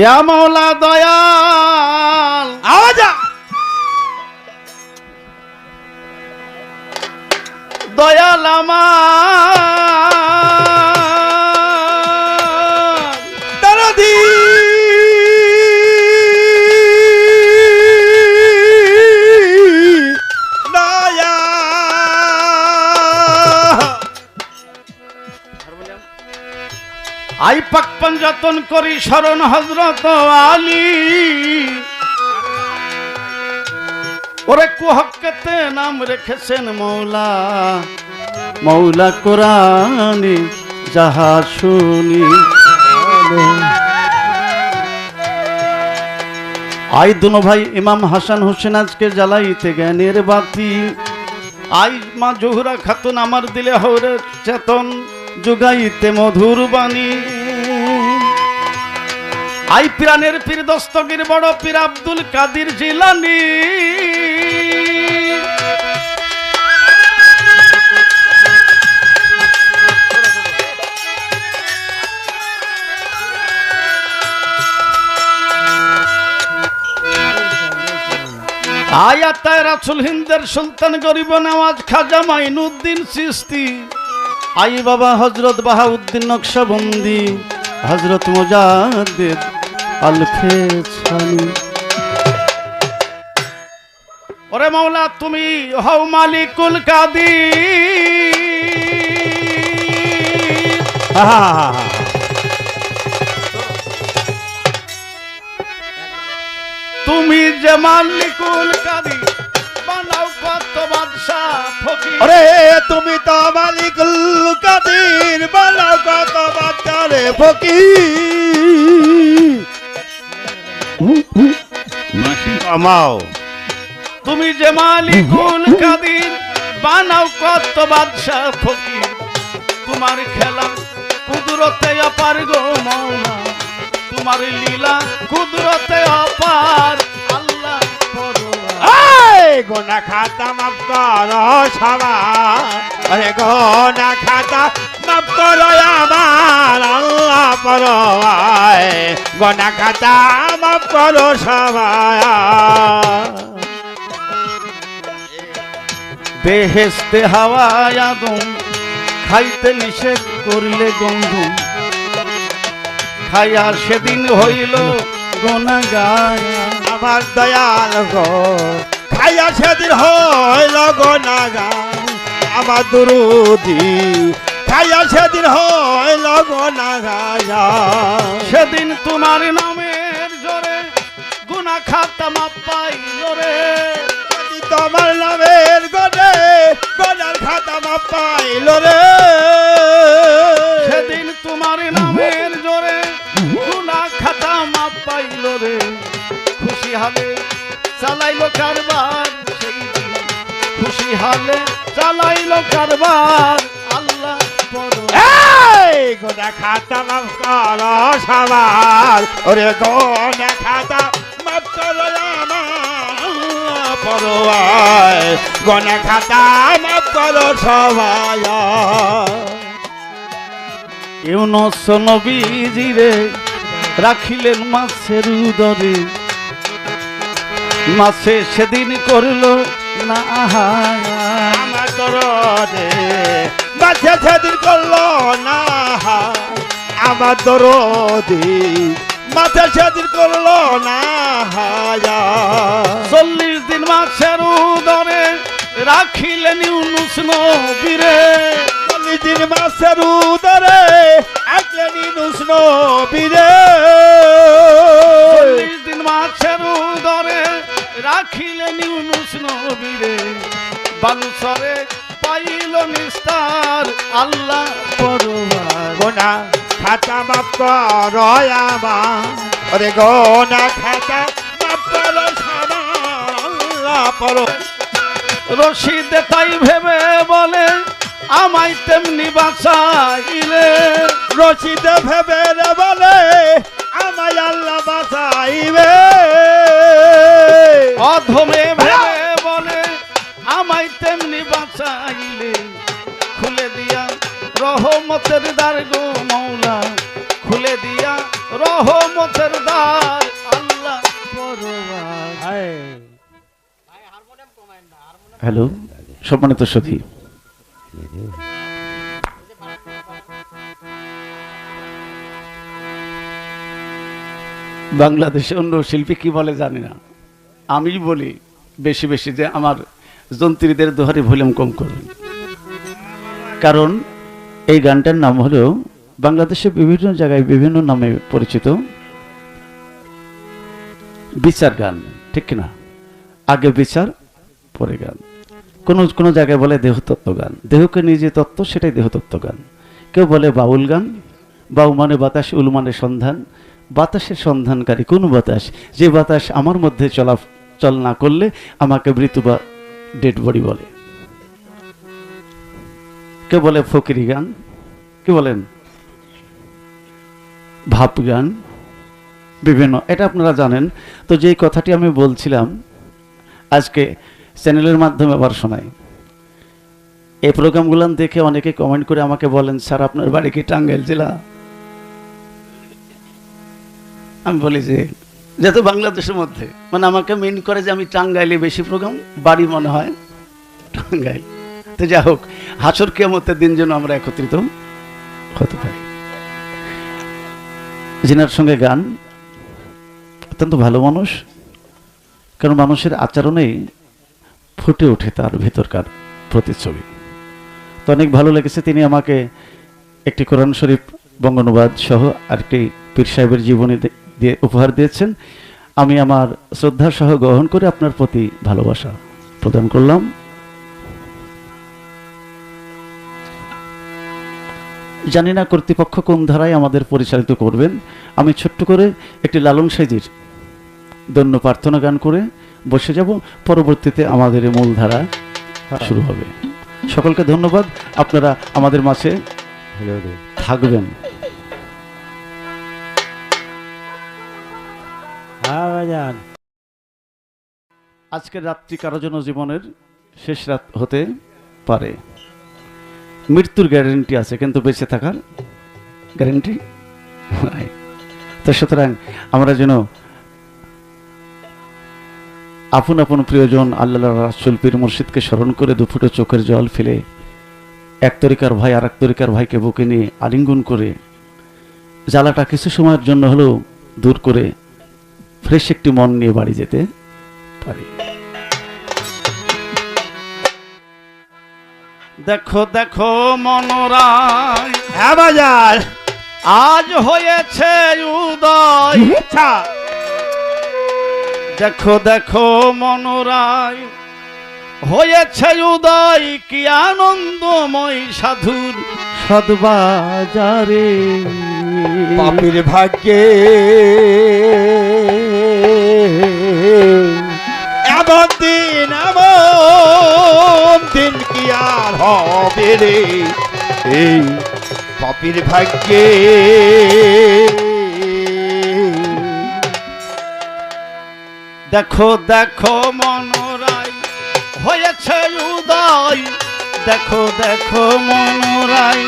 ইয়া মাওলা দয়াল। আওয়াজ দয়াল আমার। আই পাক পঞ্জাতন করি শরণ হজরত আলী। ওরে কুহকতে নাম রেখেছেন মৌলা। মৌলা কোরআনে যাহা শুনি আই দুনো ভাই ইমাম হাসান হোসেন আজকে জ্বালাইতে জ্ঞানের বাতি। আই মা জহুরা খাতুন আমার দিলে হরে চেতন যোগাইতে মধুর বাণী। আই পিরানের পীর দস্তগীর, বড় পীর আব্দুল কাদির জিলানি। আয়াতায় রাসুল হিন্দের সুলতান গরিব নওয়াজ খাজা মাইনুদ্দিন চিস্তি আই বাবা হজরত বাহাউদ্দিন নকশবন্দি হজরত মোজাদ্দেদ আলফে ছানি। ওরে মাওলা তুমি হও মালিকুল কাদির। তুমি যে মালিকুল কাদি বানাও কত ফকির। আরে তুমি তো মালিকুল কাদির বানাও কত বাচ্চারে ফকির। কামাও তুমি যে মালিকুল কাদির বানাও কত বাদশাহ ফকির। তোমার খেলা কুদরতে অপার গো মৌলা তোমার লীলা কুদরতে অপার আল্লাহ গোনা খাতা মাফ করো সবার। আরে গোনা খাতা মাফ করো আমার আল্লাহ পরোয়ায় গোনা খাতা মাফ করো সবাই বেহেস্তে হাওয়া আদম খাইতে নিষেধ করলে গন্ধ খাইয়া সেদিন হইল গোনা গায়া আমার দয়াল গো। খাইয়া সেদিন হইল গোনাগা আমার দুরুদি খাইয়া সেদিন হইল গোনাগা সেদিন তোমার নামের জোরে গুনা খাতাম পাইল রে। তোমার নামের গনে গনার খাতা মা পাইল রে। সেদিন তোমার নামের জোরে গুনা খাতাম পাইল রে। খুশি হালে চালাইলো কারবার সেই দিন। খুশি হালে চালাইলো কারবার গোনা খাতা মাফ কর সবার ওরে গোনা খাতা মাফ কর পরোয়ায় গোনা খাতা মাফ কর সবাই ইউনুস রাখিলেন মাছের উদরে। মাছে সেদিন করল না আহার আমার মাঝে সেদিন করল না আমার দরদি মাঝে সেদিন করল না চল্লিশ দিন মাছের উদরে রাখিলেন ইউনুস নবীরে। দিন মাসের উদরে একলেনি নুষ্ণ বীরে চল্লিশ দিন মাছের উদরে রাখিলেন ইউনুস নবীরে। বালুসরে আল্লাহ গোনা খাতা মাপ ওরে গোনা খাতা রশিদ তাই ভেবে বলে, আমায় তেমনি বাঁচাইলে। রশিদে ভেবে রে বলে, আমায় আল্লাহ বাঁচাইবে। অধমে ভেবে বলে, আমায় তেমনি বাঁচাইলে। রহমতের দ্বার গো মৌলা খুলে দিয়া রহ রহমতের দ্বার আল্লাহ হ্যালো সম্মানিত সখী। বাংলাদেশে অন্য শিল্পী কি বলে জানি না। আমি বলি বেশি বেশি যে আমার যন্ত্রীদের দোহারে ভলিউম কম করুন। কারণ এই গানটার নাম হলো বাংলাদেশে বিভিন্ন জায়গায় বিভিন্ন নামে পরিচিত বিচার গান, ঠিক না আগে বিচার, পরে গান। কোনো কোনো জায়গায় বলে দেহতত্ত্ব গান। দেহকে নিয়ে যে তত্ত্ব, সেটাই দেহতত্ত্ব গান। কেউ বলে বাউল গান, বাউ মানে বাতাস, উল মানে সন্ধান। বাতাসের সন্ধানকারী কোন বাতাস? যে বাতাস আমার মধ্যে চলা, চল না করলে আমাকে মৃত্যু বা ডেড বডি বলে। কেউ বলে ফকিরি গান? কি বলেন? ভাব গান? বিভিন্ন, এটা আপনারা জানেন। তো যেই কথাটি আমি বলছিলাম, আজকে চ্যানেলের মাধ্যমে আবার শোনাই। এই প্রোগ্রামগুলো দেখে অনেকে কমেন্ট করে আমাকে বলেন, স্যার, আপনার বাড়ি কি টাঙ্গাইল জেলা? আমি বলি যে যেহেতু বাংলাদেশের মধ্যে। মানে আমাকে মেন করে যে আমি টাঙ্গাইলে বেশি প্রোগ্রাম বাড়ি মনে হয় টাঙ্গাইল। তো যা হোক, হাসর কেমতের দিন যেন আমরা একত্রিত হতে পারি। জিনার সঙ্গে গান অত্যন্ত ভালো মানুষ, কারণ মানুষের আচরণেই ফুটে ওঠে তার ভেতরকার প্রতিচ্ছবি। তো অনেক ভালো লেগেছে, তিনি আমাকে একটি কোরআন শরীফ, বঙ্গানুবাদ সহ আরেকটি পীর সাহেবের জীবনী দিয়ে উপহার দিয়েছেন। আমি আমার শ্রদ্ধা সহ গ্রহণ করে আপনার প্রতি ভালোবাসা প্রদান করলাম। জানি না কর্তৃপক্ষ কোন ধারায় আমাদের পরিচালিত করবেন। আমি ছোট্ট করে একটি লালন সাইজির ধন্য প্রার্থনা গান করে বসে যাব। পরবর্তীতে আমাদের মূল ধারা শুরু হবে। সকলকে ধন্যবাদ। আপনারা আমাদের মাঝে থাকবেন। হ্যাঁ আজকের রাত্রি কারও জন্য জীবনের শেষ রাত হতে পারে। মৃত্যুর গ্যারেন্টি আছে, কিন্তু বেঁচে থাকার গ্যারেন্টি নাই। তো সুতরাং আমরা যেন আপন আপন প্রিয়জন আল্লাহ রাসুল পীর মুর্শিদকে স্মরণ করে দুফুটো চোখের জল ফেলে এক তরিকার ভাই আর এক তরিকার ভাইকে বুকে নিয়ে আলিঙ্গন করে জ্বালাটা কিছু সময়ের জন্য হলেও দূর করে ফ্রেশ একটি মন নিয়ে বাড়ি যেতে পারি। দেখো দেখো মনোরায় হ্যাঁ বাজার। আজ হয়েছে উদয়। দেখো দেখো মনোরায় হয়েছে উদয় কি আনন্দময় সাধুর। সদবাজারে। পাপির ভাগ্যে। এমন দিন এমন দিন আর হবে রে। এই পাপির ভাগ্যে। দেখো দেখো মনোরায় হয়েছে উদয়। দেখো দেখো মনোরায়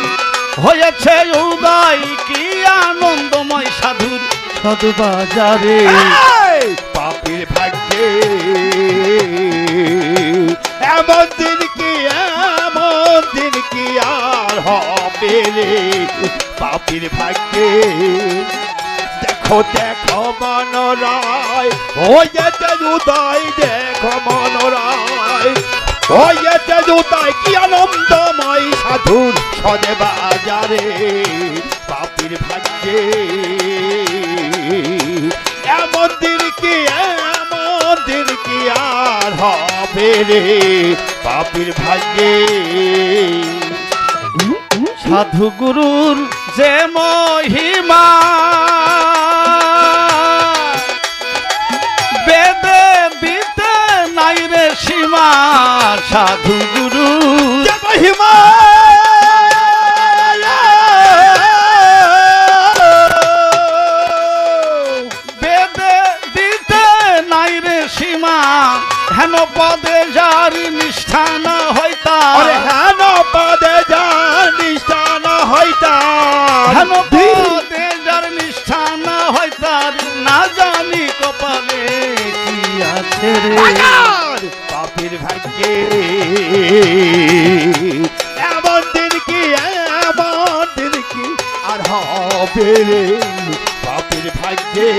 হয়েছে উদয়। কি আনন্দময় সাধুর সাধু বাজারে পাপির ভাগ্যে এমন দিন এমন রে পাপির ভাগ্যে। দেখো দেখো মনোরায় হয়েছে উদয়, দেখো মনোরায় হয়েছে উদয়, কি আনন্দময় সাধুর সদে বাজারে পাপির ভাগ্যে। এমন দিন কি, এমন দিন কি আর হবে রে পাপির ভাগ্যে? সাধু গুরুর যে মহিমা। বেদে দিতে নাই রে সীমা সাধু গুরু মহিমা। এমন দিন কি, এমন দিন কি আর হবে বাপের ভাগ্যে।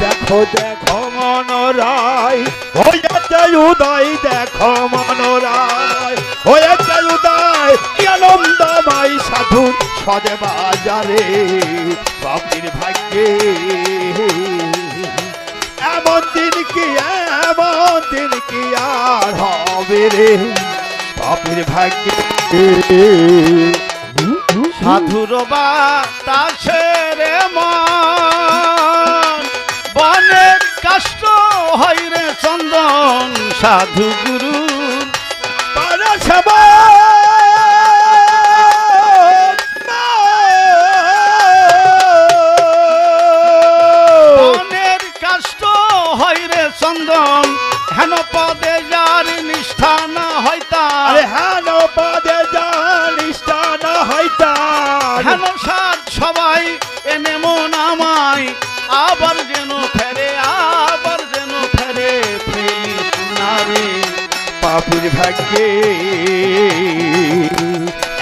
দেখো দেখো মনোরায়, হয়েছে উদয়, দেখো মনোরায়, হয়েছে উদয় আনন্দময় সাধু সদে বাজারে। বাপের ভাগ্যে। এমন দিন কি দিন কি আর হবে রে? পাপের ভাগ্যে সাধুর বাতাসের মন। বনের কষ্ট হয় রে চন্দন, সাধু ভাগ্যে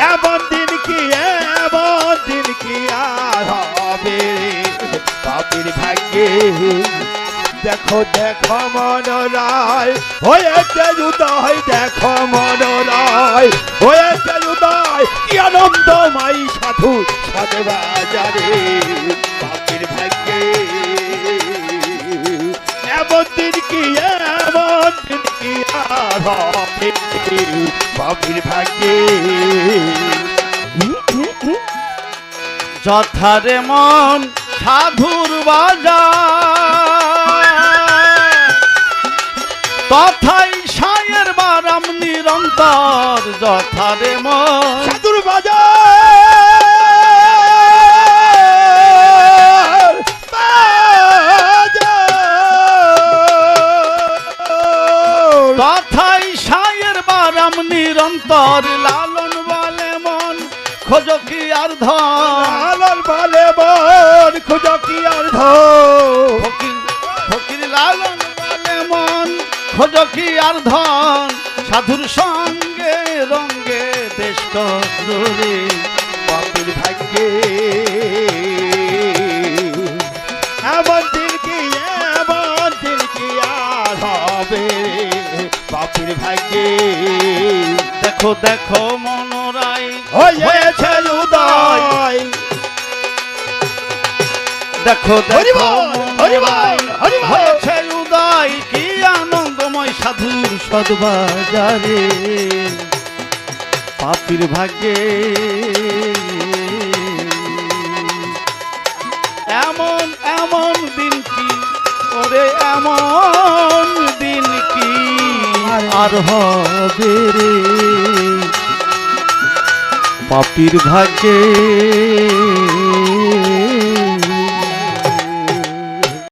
এমন দিন কি, এমন দিন কি আর হবে রে? পাপির ভাগ্যে দেখো দেখো মনোরায় হয়েছে উদয়, দেখো মনোরায় হয়েছে উদয়, কি আনন্দময় সাধু সাধে বাজারে পাপির ভাগ্যে। যথারে মন সাধুর বাজা তথাই সায়ের বারাম নিরন্তর যথারে মন নিরন্তর লালন বলে মন খোঁজ কি আর ধন? লালন বলে মন খুঁজো কি আর ধন? ফকির লালন বলে মন খোঁজ কি আর ধন? সাধুর সঙ্গে রঙ্গে দেশ রে পাপির ভাগ্যে। এমন দিন কি এমন দিন কি আর হবে? পাপির ভাগ্যে। দেখো দেখো মনোরাই হয়েছে উদয়। দেখো হয়েছে উদয়। কি আনন্দময় সাধুর সদবাজারে। পাপির ভাগ্যে এমন এমন দিন কি? ওরে এমন আর হবে রে। পাপির ভাগ্যে